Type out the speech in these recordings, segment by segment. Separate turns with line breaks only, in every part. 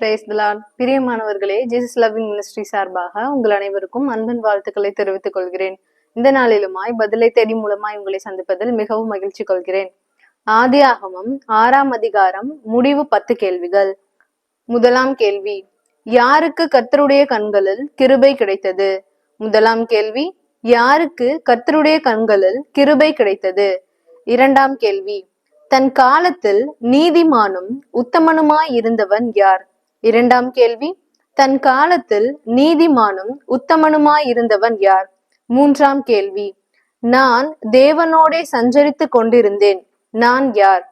பிரேஸ்தலான் பிரியமானவர்களே Jesus loving ministry சார்பாக உங்கள் அனைவருக்கும் அன்பின் வாழ்த்துக்களை தெரிவித்துக் கொள்கிறேன். இந்த நாளிலுமாய் பதிலை தேடி மூலமாய் உங்களை சந்திப்பதில் மிகவும் மகிழ்ச்சி கொள்கிறேன். ஆதியாகமம் ஆறாம் அதிகாரம் முடிவு பத்து கேள்விகள். முதலாம் கேள்வி யாருக்கு கர்த்தருடைய கண்களில் கிருபை கிடைத்தது? முதலாம் கேள்வி யாருக்கு கர்த்தருடைய கண்களில் கிருபை கிடைத்தது? இரண்டாம் கேள்வி தன் காலத்தில் நீதிமானும் உத்தமனுமாய் இருந்தவன் யார்? இரண்டாம் கேள்வி தன் காலத்தில் நீதிமானும் உத்தமனுமாய் இருந்தவன் யார்? மூன்றாம் கேள்வி நான் தேவனோடே சஞ்சரித்து கொண்டிருந்தேன் நான் யார்?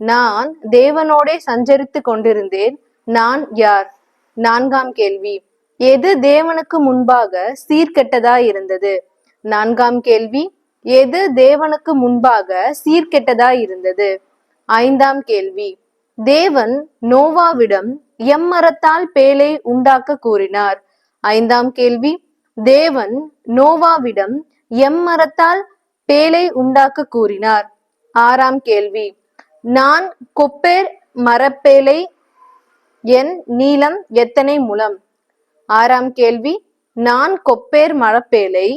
நான் தேவனோடே சஞ்சரித்து கொண்டிருந்தேன் நான் யார்? நான்காம் கேள்வி எது தேவனுக்கு முன்பாக சீர்கெட்டதா இருந்தது நான்காம் கேள்வி எது தேவனுக்கு முன்பாக சீர்கெட்டதா இருந்தது ஐந்தாம் கேள்வி தேவன் நோவாவிடம் எம்மரத்தால் பேலை உண்டாக்க கூறினார். ஐந்தாம் கேள்வி தேவன் நோவாவிடம் எம்மரத்தால் பேலை உண்டாக்க கூறினார். ஆறாம் கேள்வி நான் கொப்பேர் மரப்பேலை என் நீளம் எத்தனை முலம் ஆறாம் கேள்வி நான் கொப்பேர் மரப்பேலை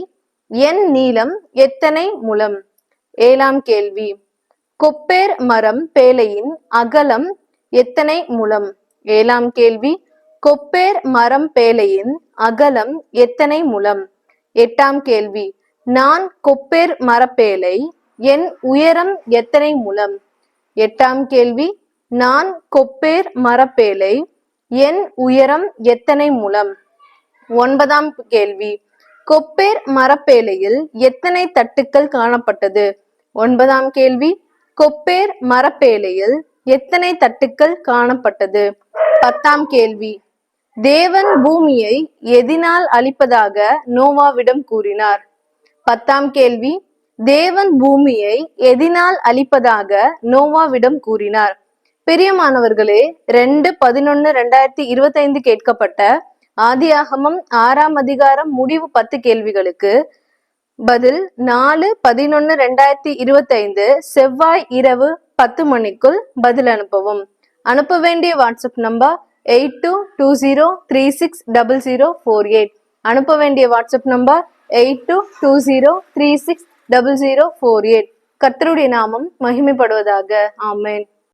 என் நீளம் எத்தனை முலம் ஏழாம் கேள்வி கொப்பேர் மரம் பேலையின் அகலம் எத்தனை முலம் ஏழாம் கேள்வி. கொப்பேர் மரம் பேலையின் அகலம் எத்தனை முலம் எட்டாம் கேள்வி. நான் கொப்பேர் மரப்பேலை என் உயரம் எத்தனை முலம் எட்டாம் கேள்வி. நான் கொப்பேர் மரப்பேலை என் உயரம் எத்தனை முலம் ஒன்பதாம் கேள்வி. கொப்பேர் மரப்பேலையில் எத்தனை தட்டுக்கள் காணப்பட்டது? ஒன்பதாம் கேள்வி. கொப்பேர் மரப்பேலையில் எத்தனை தட்டுக்கள் காணப்பட்டது? பத்தாம் கேள்வி. தேவன் பூமியை எதினால் அழிப்பதாக நோவாவிடம் கூறினார். பத்தாம் கேள்வி. தேவன் பூமியை எதினால் அழிப்பதாக நோவாவிடம் கூறினார். பிரியமானவர்களே ரெண்டு பதினொன்னு ரெண்டாயிரத்தி இருபத்தைந்து கேட்கப்பட்ட ஆதியாகமம் ஆறாம் அதிகாரம் முடிவு பத்து கேள்விகளுக்கு பதில் நாலு பதினொன்னு ரெண்டாயிரத்தி இருபத்தைந்து செவ்வாய் இரவு பத்து மணிக்குள் பதில் அனுப்பவும். அனுப்ப வேண்டிய WhatsApp number eight two two zero three six double zero four eight அனுப்ப வேண்டிய WhatsApp number eight two two zero three six double zero four eight கர்த்தருடைய நாமம் மகிமைப்படுவதாக. ஆமேன்.